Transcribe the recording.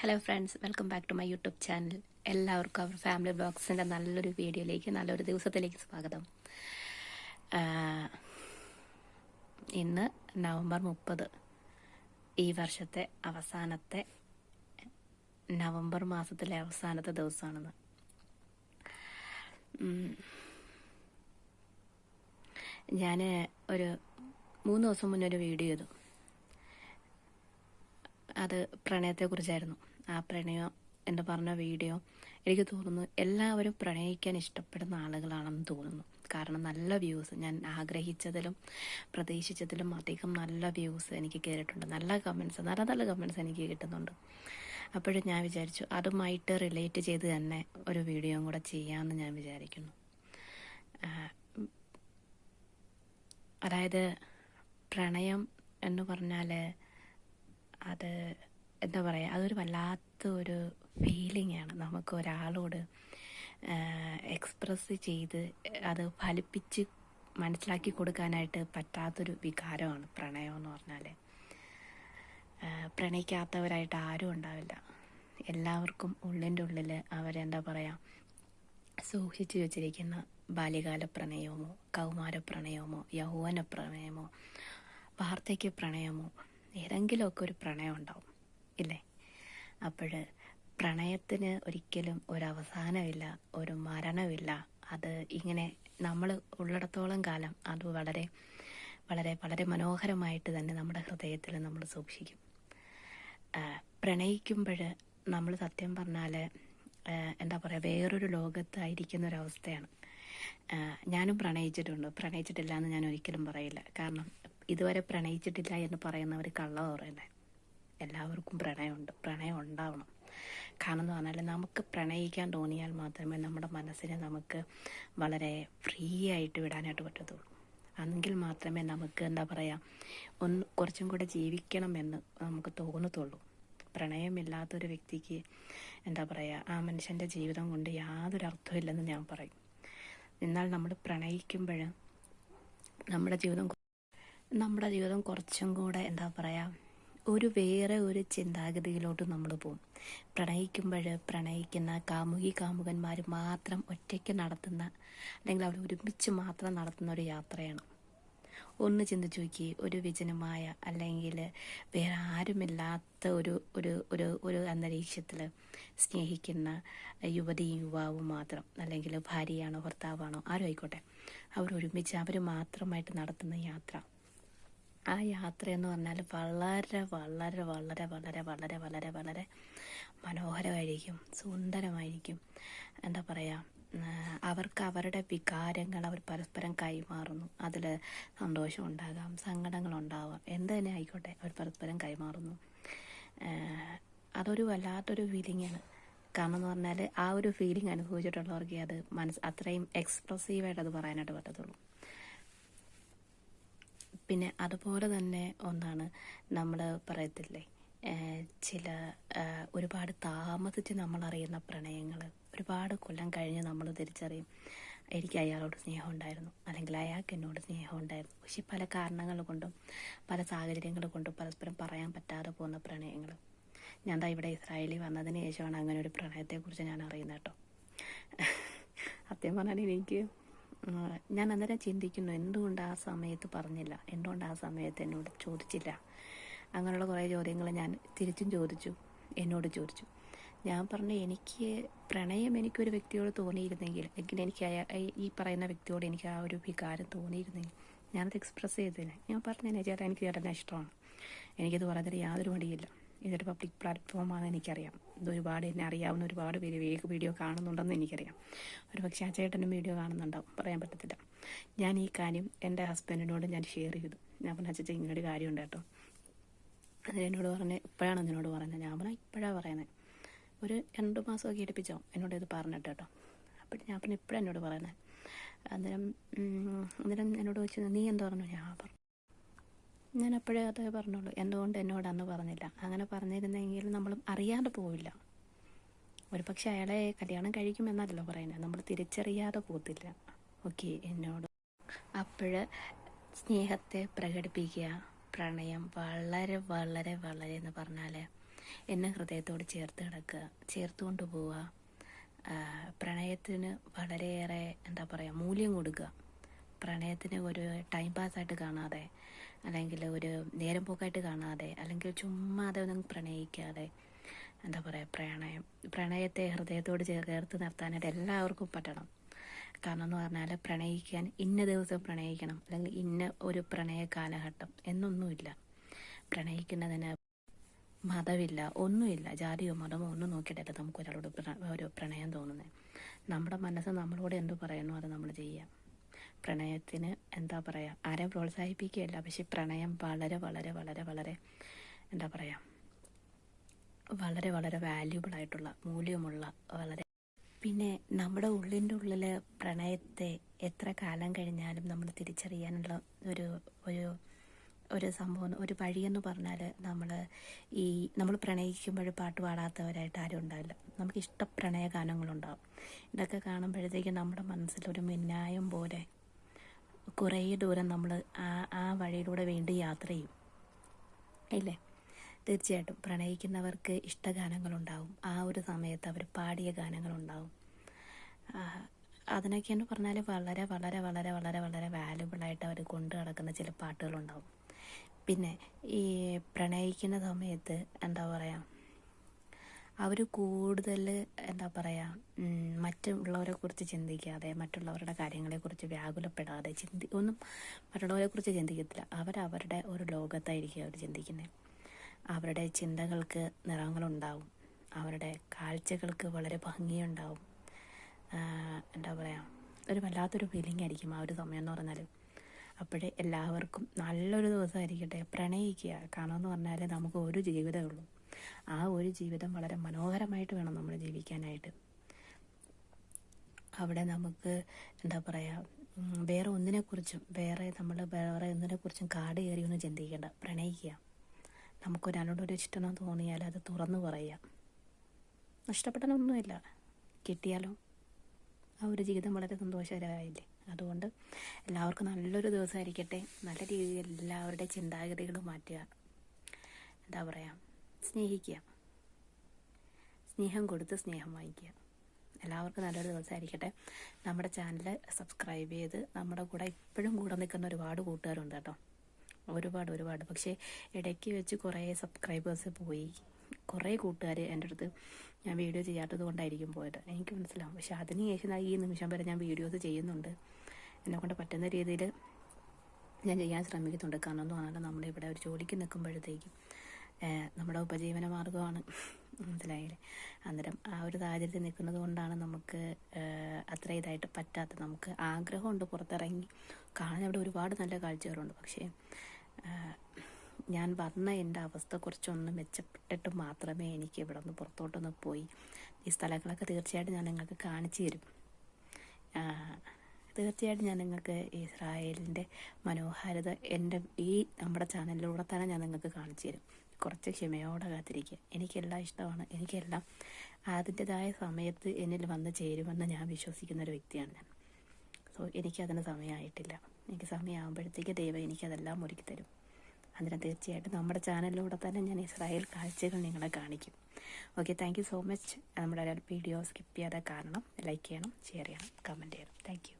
Hello friends welcome back to my YouTube channel എല്ലാവർക്കും our family ബ്ലോഗ്സിന്റെ നല്ലൊരു വീഡിയോയിലേക്ക് നല്ലൊരു ദിവസത്തിലേക്ക് സ്വാഗതം. ഇന്ന് നവംബർ മുപ്പത്. ഈ വർഷത്തെ അവസാനത്തെ നവംബർ മാസത്തിലെ അവസാനത്തെ ദിവസമാണെന്ന്. ഞാൻ ഒരു മൂന്ന് ദിവസം മുന്നേ ഒരു വീഡിയോ ചെയ്തു. അത് പ്രണയത്തെക്കുറിച്ചായിരുന്നു. ആ പ്രണയം എന്ന് പറഞ്ഞ വീഡിയോ എനിക്ക് തോന്നുന്നു എല്ലാവരും പ്രണയിക്കാൻ ഇഷ്ടപ്പെടുന്ന ആളുകളാണെന്ന് തോന്നുന്നു. കാരണം നല്ല വ്യൂസ് ഞാൻ ആഗ്രഹിച്ചതിലും പ്രതീക്ഷിച്ചതിലും അധികം നല്ല വ്യൂസ് എനിക്ക് കയറിയിട്ടുണ്ട് നല്ല കമൻസ് നല്ല നല്ല കമൻസ് എനിക്ക് കിട്ടുന്നുണ്ട്. അപ്പോഴും ഞാൻ വിചാരിച്ചു അതുമായിട്ട് റിലേറ്റ് ചെയ്ത് തന്നെ ഒരു വീഡിയോയും കൂടെ ചെയ്യാമെന്ന് ഞാൻ വിചാരിക്കുന്നു. അതായത് പ്രണയം എന്ന് പറഞ്ഞാൽ അത് എന്താ പറയുക അതൊരു വല്ലാത്ത ഒരു ഫീലിംഗ് ആണ് നമുക്ക് ഒരാളോട് എക്സ്പ്രസ് ചെയ്ത് അത് ഫലിപ്പിച്ച് മനസ്സിലാക്കി കൊടുക്കാനായിട്ട് പറ്റാത്തൊരു വികാരമാണ് പ്രണയം എന്ന് പറഞ്ഞാൽ പ്രണയിക്കാത്തവരായിട്ട് ആരും ഉണ്ടാവില്ല. എല്ലാവർക്കും ഉള്ളിന്റെ ഉള്ളിൽ അവരെന്താ പറയുക സൂക്ഷിച്ചു വെച്ചിരിക്കുന്ന ബാല്യകാല പ്രണയമോ കൗമാര പ്രണയമോ യൗവന പ്രണയമോ വാർദ്ധക്യ പ്രണയമോ ഏതെങ്കിലുമൊക്കെ ഒരു പ്രണയം ഉണ്ടാവും ഇല്ലേ? അപ്പോൾ പ്രണയത്തിന് ഒരിക്കലും ഒരു അവസാനമില്ല ഒരു മരണമില്ല. അത് ഇങ്ങനെ നമ്മൾ ഉള്ളിടത്തോളം കാലം അത് വളരെ വളരെ വളരെ മനോഹരമായിട്ട് തന്നെ നമ്മുടെ ഹൃദയത്തിൽ നമ്മൾ സൂക്ഷിക്കും. പ്രണയിക്കുമ്പോൾ നമ്മൾ സത്യം പറഞ്ഞാൽ എന്താ പറയുക വേറൊരു ലോകത്തായിരിക്കുന്ന ഒരവസ്ഥയാണ് ഞാനും പ്രണയിച്ചിട്ടുണ്ട്. പ്രണയിച്ചിട്ടില്ല എന്ന് ഞാൻ ഒരിക്കലും പറയില്ല. കാരണം ഇതുവരെ പ്രണയിച്ചിട്ടില്ല എന്ന് പറയുന്നവർ കള്ള പറയുന്നത് എല്ലാവർക്കും പ്രണയമുണ്ട്. പ്രണയം ഉണ്ടാവണം കാരണം എന്ന് പറഞ്ഞാൽ നമുക്ക് പ്രണയിക്കാൻ തോന്നിയാൽ മാത്രമേ നമ്മുടെ മനസ്സിനെ നമുക്ക് വളരെ ഫ്രീ ആയിട്ട് വിടാനായിട്ട് പറ്റത്തുള്ളൂ. അന്നെങ്കിൽ മാത്രമേ നമുക്ക് എന്താ പറയുക ഒന്ന് കുറച്ചും കൂടെ ജീവിക്കണമെന്ന് നമുക്ക് തോന്നത്തുള്ളൂ. പ്രണയമില്ലാത്തൊരു വ്യക്തിക്ക് എന്താ പറയുക ആ മനുഷ്യന്റെ ജീവിതം കൊണ്ട് യാതൊരു അർത്ഥമില്ലെന്ന് ഞാൻ പറയും. എന്നാൽ നമ്മൾ പ്രണയിക്കുമ്പോൾ നമ്മുടെ ജീവിതം നമ്മുടെ ജീവിതം കുറച്ചും കൂടെ എന്താ പറയുക ഒരു വേറെ ഒരു ചിന്താഗതിയിലോട്ട് നമ്മൾ പോകും. പ്രണയിക്കുമ്പോൾ പ്രണയിക്കുന്ന കാമുകി കാമുകന്മാർ മാത്രം ഒറ്റയ്ക്ക് നടത്തുന്ന അല്ലെങ്കിൽ അവർ ഒരുമിച്ച് മാത്രം നടത്തുന്ന ഒരു യാത്രയാണ്. ഒന്ന് ചിന്തിച്ചു നോക്കി ഒരു വിജനമായ അല്ലെങ്കിൽ വേറെ ആരുമില്ലാത്ത ഒരു ഒരു ഒരു ഒരു അന്തരീക്ഷത്തിൽ സ്നേഹിക്കുന്ന യുവതിയും യുവാവും മാത്രം അല്ലെങ്കിൽ ഭാര്യയാണോ ഭർത്താവാണോ ആരും ആയിക്കോട്ടെ. അവർ ഒരുമിച്ച് അവർ മാത്രമായിട്ട് നടത്തുന്ന യാത്ര. ആ യാത്ര എന്ന് പറഞ്ഞാൽ വളരെ വളരെ വളരെ വളരെ വളരെ വളരെ വളരെ മനോഹരമായിരിക്കും സുന്ദരമായിരിക്കും. എന്താ പറയുക അവർക്ക് അവരുടെ വികാരങ്ങൾ അവർ പരസ്പരം കൈമാറുന്നു. അതിൽ സന്തോഷം ഉണ്ടാകാം സങ്കടങ്ങളുണ്ടാവാം എന്ത് തന്നെ ആയിക്കോട്ടെ അവർ പരസ്പരം കൈമാറുന്നു. അതൊരു വല്ലാത്തൊരു ഫീലിങ്ങാണ് കാരണം എന്ന് പറഞ്ഞാൽ ആ ഒരു ഫീലിംഗ് അനുഭവിച്ചിട്ടുള്ളവർക്ക് അത് മനസ്സ് അത്രയും എക്സ്പ്രസീവായിട്ട് അത് പറയാനായിട്ട് പറ്റത്തുള്ളൂ. പിന്നെ അതുപോലെ തന്നെ ഒന്നാണ് നമ്മൾ പറയത്തില്ലേ ചില ഒരുപാട് താമസിച്ച് നമ്മൾ അറിയുന്ന പ്രണയങ്ങൾ ഒരുപാട് കൊല്ലം കഴിഞ്ഞ് നമ്മൾ തിരിച്ചറിയും എനിക്ക് അയാളോട് സ്നേഹം ഉണ്ടായിരുന്നു അല്ലെങ്കിൽ അയാൾക്ക് എന്നോട് സ്നേഹം ഉണ്ടായിരുന്നു പക്ഷെ പല കാരണങ്ങൾ കൊണ്ടും പല സാഹചര്യങ്ങൾ കൊണ്ടും പരസ്പരം പറയാൻ പറ്റാതെ പോകുന്ന പ്രണയങ്ങൾ ഞാൻ ദാ ഇവിടെ ഇസ്രായേലിൽ വന്നതിന് ശേഷമാണ് അങ്ങനെ ഒരു പ്രണയത്തെക്കുറിച്ച് ഞാൻ അറിയുന്നത് കേട്ടോ. സത്യം പറഞ്ഞാൽ എനിക്ക് ഞാൻ അന്നേരം ചിന്തിക്കുന്നു എന്തുകൊണ്ട് ആ സമയത്ത് പറഞ്ഞില്ല? എന്തുകൊണ്ട് ആ സമയത്ത് എന്നോട് ചോദിച്ചില്ല? അങ്ങനെയുള്ള കുറേ ചോദ്യങ്ങൾ ഞാൻ തിരിച്ചും ചോദിച്ചു എന്നോട് ചോദിച്ചു. ഞാൻ പറഞ്ഞു എനിക്ക് പ്രണയം എനിക്കൊരു വ്യക്തിയോട് തോന്നിയിരുന്നെങ്കിൽ അല്ലെങ്കിൽ എനിക്ക് ഈ പറയുന്ന വ്യക്തിയോട് എനിക്ക് ആ ഒരു വികാരം തോന്നിയിരുന്നെങ്കിൽ ഞാനത് എക്സ്പ്രസ് ചെയ്തേനെ ഞാൻ പറഞ്ഞു ചേട്ടാ എനിക്ക് ചേട്ടനെ ഇഷ്ടമാണ്. എനിക്കത് പറയുന്നതിൽ യാതൊരു മടിയില്ല. ഇതൊരു പബ്ലിക് പ്ലാറ്റ്ഫോമാണെന്ന് എനിക്കറിയാം. ഇതൊരുപാട് എന്നെ അറിയാവുന്ന ഒരുപാട് പേര് വീഡിയോ കാണുന്നുണ്ടെന്ന് എനിക്കറിയാം. ഒരു പക്ഷേ ആ ചേട്ടനും വീഡിയോ കാണുന്നുണ്ടാവും. പറയാൻ പറ്റത്തില്ല. ഞാൻ ഈ കാര്യം എന്റെ ഹസ്ബൻഡിനോട് ഞാൻ ഷെയർ ചെയ്തു. ഞാൻ പറഞ്ഞ അച്ഛൻ ഇങ്ങനൊരു കാര്യമുണ്ട് കേട്ടോ. അതിന് എന്നോട് പറഞ്ഞ് ഇപ്പോഴാണ് എന്നോട് പറയുന്നത് ഞാൻ പറഞ്ഞാൽ ഇപ്പോഴാണ് പറയുന്നത് ഒരു രണ്ട് മാസമൊക്കെ എടുപ്പിച്ചോ എന്നോട് ഇത് പറഞ്ഞിട്ട് കേട്ടോ. അപ്പോൾ ഞാൻ പറഞ്ഞു ഇപ്പോഴാണ് എന്നോട് പറയുന്നത് അന്നേരം അന്നേരം എന്നോട് ചോദിച്ചു നീ എന്താ പറഞ്ഞു? ഞാൻ പറഞ്ഞു ഞാൻ അപ്പോഴേ അത് പറഞ്ഞോളൂ എന്തുകൊണ്ട് എന്നോട് അന്ന് പറഞ്ഞില്ല? അങ്ങനെ പറഞ്ഞിരുന്നെങ്കിൽ നമ്മൾ അറിയാതെ പോവില്ല. ഒരു പക്ഷെ അയാളെ കല്യാണം കഴിക്കുമെന്നല്ലോ പറയുന്നത്. നമ്മൾ തിരിച്ചറിയാതെ പോകത്തില്ല. ഓക്കെ എന്നോട്. അപ്പോൾ സ്നേഹത്തെ പ്രകടിപ്പിക്കുക പ്രണയം വളരെ വളരെ വളരെ എന്ന് പറഞ്ഞാൽ എന്നെ ഹൃദയത്തോട് ചേർത്ത് കിടക്കുക ചേർത്തുകൊണ്ട് പോവുക. ആ, പ്രണയത്തിന് വളരെയേറെ എന്താ പറയുക മൂല്യം കൊടുക്കുക. പ്രണയത്തിന് ഒരു ടൈം പാസ്സായിട്ട് കാണാതെ അല്ലെങ്കിൽ ഒരു നേരം പോക്കായിട്ട് കാണാതെ അല്ലെങ്കിൽ ചുമ്മാതെ ഒന്നും പ്രണയിക്കാതെ എന്താ പറയുക പ്രണയം പ്രണയത്തെ ഹൃദയത്തോട് ചേർത്ത് നിർത്താനായിട്ട് എല്ലാവർക്കും പറ്റണം. കാരണം എന്ന് പറഞ്ഞാൽ പ്രണയിക്കാൻ ഇന്ന ദിവസം പ്രണയിക്കണം അല്ലെങ്കിൽ ഇന്ന ഒരു പ്രണയ കാലഘട്ടം എന്നൊന്നുമില്ല. പ്രണയിക്കുന്നതിന് മതമില്ല ഒന്നുമില്ല ജാതിയോ മതമോ ഒന്നും നോക്കിയിട്ടല്ല നമുക്ക് ഒരാളോട് ഒരു പ്രണയം തോന്നുന്നത് നമ്മുടെ മനസ്സ് നമ്മളോട് എന്ത് പറയുന്നു അത് നമ്മൾ ചെയ്യാം. പ്രണയത്തിന് എന്താ പറയുക ആരെ പ്രോത്സാഹിപ്പിക്കുകയല്ല പക്ഷെ പ്രണയം വളരെ വളരെ വളരെ വളരെ എന്താ പറയുക വളരെ വളരെ വാല്യൂബിൾ ആയിട്ടുള്ള മൂല്യമുള്ള വളരെ. പിന്നെ നമ്മുടെ ഉള്ളിന്റെ ഉള്ളിൽ പ്രണയത്തെ എത്ര കാലം കഴിഞ്ഞാലും നമ്മൾ തിരിച്ചറിയാനുള്ള ഒരു ഒരു ഒരു സംഭവം ഒരു വഴിയെന്ന് പറഞ്ഞാൽ നമ്മൾ ഈ നമ്മൾ പ്രണയിക്കുമ്പോൾ പാട്ട് പാടാത്തവരായിട്ട് ആരും ഉണ്ടാവില്ല. നമുക്ക് ഇഷ്ട പ്രണയ ഗാനങ്ങളുണ്ടാവും ഇതൊക്കെ കാണുമ്പോഴത്തേക്കും നമ്മുടെ മനസ്സിൽ ഒരു മിന്നായം പോലെ കുറേ ദൂരം നമ്മൾ ആ ആ വഴിയിലൂടെ വേണ്ടി യാത്ര ചെയ്യും. ഇല്ലേ തീർച്ചയായിട്ടും പ്രണയിക്കുന്നവർക്ക് ഇഷ്ടഗാനങ്ങളുണ്ടാവും. ആ ഒരു സമയത്ത് അവർ പാടിയ ഗാനങ്ങളുണ്ടാവും. അതിനൊക്കെയെന്ന് പറഞ്ഞാൽ വളരെ വളരെ വളരെ വളരെ വളരെ വാല്യുബിളായിട്ട് അവർ കൊണ്ടു നടക്കുന്ന ചില പാട്ടുകളുണ്ടാവും. പിന്നെ ഈ പ്രണയിക്കുന്ന സമയത്ത് എന്താ പറയുക അവർ കൂടുതൽ എന്താ പറയുക മറ്റുള്ളവരെ കുറിച്ച് ചിന്തിക്കാതെ മറ്റുള്ളവരുടെ കാര്യങ്ങളെക്കുറിച്ച് വ്യാകുലപ്പെടാതെ ചിന്തി ഒന്നും മറ്റുള്ളവരെ കുറിച്ച് ചിന്തിക്കത്തില്ല. അവരവരുടെ ഒരു ലോകത്തായിരിക്കും അവർ ചിന്തിക്കുന്നത് അവരുടെ ചിന്തകൾക്ക് നിറങ്ങളുണ്ടാവും. അവരുടെ കാഴ്ചകൾക്ക് വളരെ ഭംഗിയുണ്ടാവും. എന്താ പറയുക ഒരു വല്ലാത്തൊരു ഫീലിംഗ് ആയിരിക്കും ആ ഒരു സമയം എന്ന് പറഞ്ഞാൽ അപ്പോഴേ എല്ലാവർക്കും നല്ലൊരു ദിവസമായിരിക്കട്ടെ. പ്രണയിക്കുക. കാരണം എന്ന് പറഞ്ഞാൽ നമുക്ക് ഒരു ജീവിതമേ ഉള്ളൂ. ആ ഒരു ജീവിതം വളരെ മനോഹരമായിട്ട് വേണം നമ്മൾ ജീവിക്കാനായിട്ട്. അവിടെ നമുക്ക് എന്താ പറയുക വേറെ ഒന്നിനെക്കുറിച്ചും വേറെ നമ്മൾ വേറെ ഒന്നിനെക്കുറിച്ചും കാട് കയറി ഒന്നും ചിന്തിക്കേണ്ട. പ്രണയിക്കുക. നമുക്കൊരാളോടൊരു ഇഷ്ടം തോന്നിയാൽ അത് തുറന്നു പറയുക. നഷ്ടപ്പെട്ടതൊന്നുമില്ല. കിട്ടിയാലോ? ആ ഒരു ജീവിതം വളരെ സന്തോഷകരമായില്ലേ? അതുകൊണ്ട് എല്ലാവർക്കും നല്ലൊരു ദിവസമായിരിക്കട്ടെ. നല്ല രീതിയിൽ എല്ലാവരുടെ ചിന്താഗതികൾ മാറ്റുക. എന്താ പറയുക സ്നേഹിക്കുക. സ്നേഹം കൊടുത്ത് സ്നേഹം വാങ്ങിക്കുക. എല്ലാവർക്കും നല്ലൊരു ദിവസമായിരിക്കട്ടെ. നമ്മുടെ ചാനൽ സബ്സ്ക്രൈബ് ചെയ്ത് നമ്മുടെ കൂടെ ഇപ്പോഴും കൂടെ നിൽക്കുന്ന ഒരുപാട് കൂട്ടുകാരുണ്ട് കേട്ടോ. ഒരുപാട് ഒരുപാട്. പക്ഷേ ഇടയ്ക്ക് വെച്ച് കുറേ സബ്സ്ക്രൈബേഴ്സ് പോയി. കുറേ കൂട്ടുകാർ എന്റെ അടുത്ത് ഞാൻ വീഡിയോ ചെയ്യാത്തത് കൊണ്ടായിരിക്കും പോയത്. എനിക്ക് മനസ്സിലാവും. പക്ഷെ അതിന് ശേഷം ഈ നിമിഷം വരെ ഞാൻ വീഡിയോസ് ചെയ്യുന്നുണ്ട്. എന്നെക്കൊണ്ട് പറ്റുന്ന രീതിയിൽ ഞാൻ ചെയ്യാൻ ശ്രമിക്കുന്നുണ്ട്. കാരണം എന്ന് പറഞ്ഞാൽ നമ്മുടെ ഇവിടെ ഒരു ജോലിക്ക് നിൽക്കുമ്പോഴത്തേക്കും നമ്മുടെ ഉപജീവന മാർഗമാണ് മനസ്സിലായില്ലേ? അന്നേരം ആ ഒരു സാഹചര്യത്തിൽ നിൽക്കുന്നത് കൊണ്ടാണ് നമുക്ക് അത്ര ഇതായിട്ട് പറ്റാത്ത നമുക്ക് ആഗ്രഹമുണ്ട് പുറത്തിറങ്ങി. കാണാൻ അവിടെ ഒരുപാട് നല്ല കാഴ്ചകളുണ്ട്. പക്ഷേ ഞാൻ വന്ന എന്റെ അവസ്ഥ കുറച്ചൊന്ന് മെച്ചപ്പെട്ടിട്ട് മാത്രമേ എനിക്ക് ഇവിടെ നിന്ന് പുറത്തോട്ടൊന്ന് പോയി. ഈ സ്ഥലങ്ങളൊക്കെ തീർച്ചയായിട്ടും ഞാൻ നിങ്ങൾക്ക് കാണിച്ചു തരും. തീർച്ചയായിട്ടും ഞാൻ നിങ്ങൾക്ക് ഇസ്രായേലിന്റെ മനോഹാരിത എന്റെ ഈ നമ്മുടെ ചാനലിലൂടെ തന്നെ ഞാൻ നിങ്ങൾക്ക് കാണിച്ചു തരും. കുറച്ച് ക്ഷമയോടെ കാത്തിരിക്കുക. എനിക്കെല്ലാം ഇഷ്ടമാണ്. എനിക്കെല്ലാം അതിന്റെതായ സമയത്ത് എന്നിൽ വന്ന് ചേരുമെന്ന് ഞാൻ വിശ്വസിക്കുന്ന ഒരു വ്യക്തിയാണ് ഞാൻ. സോ എനിക്കതിന് സമയമായിട്ടില്ല. എനിക്ക് സമയമാകുമ്പോഴത്തേക്ക് ദൈവം എനിക്കതെല്ലാം ഒരുക്കി തരും. അതിന് തീർച്ചയായിട്ടും നമ്മുടെ ചാനലിലൂടെ തന്നെ ഞാൻ ഇസ്രായേൽ കാഴ്ചകൾ നിങ്ങളെ കാണിക്കും. Okay thank you so much. നമ്മുടെ വീഡിയോ സ്കിപ്പ് ചെയ്യാതെ കാണണം ലൈക്ക് ചെയ്യണം ഷെയർ ചെയ്യണം കമന്റ് ചെയ്യണം. താങ്ക്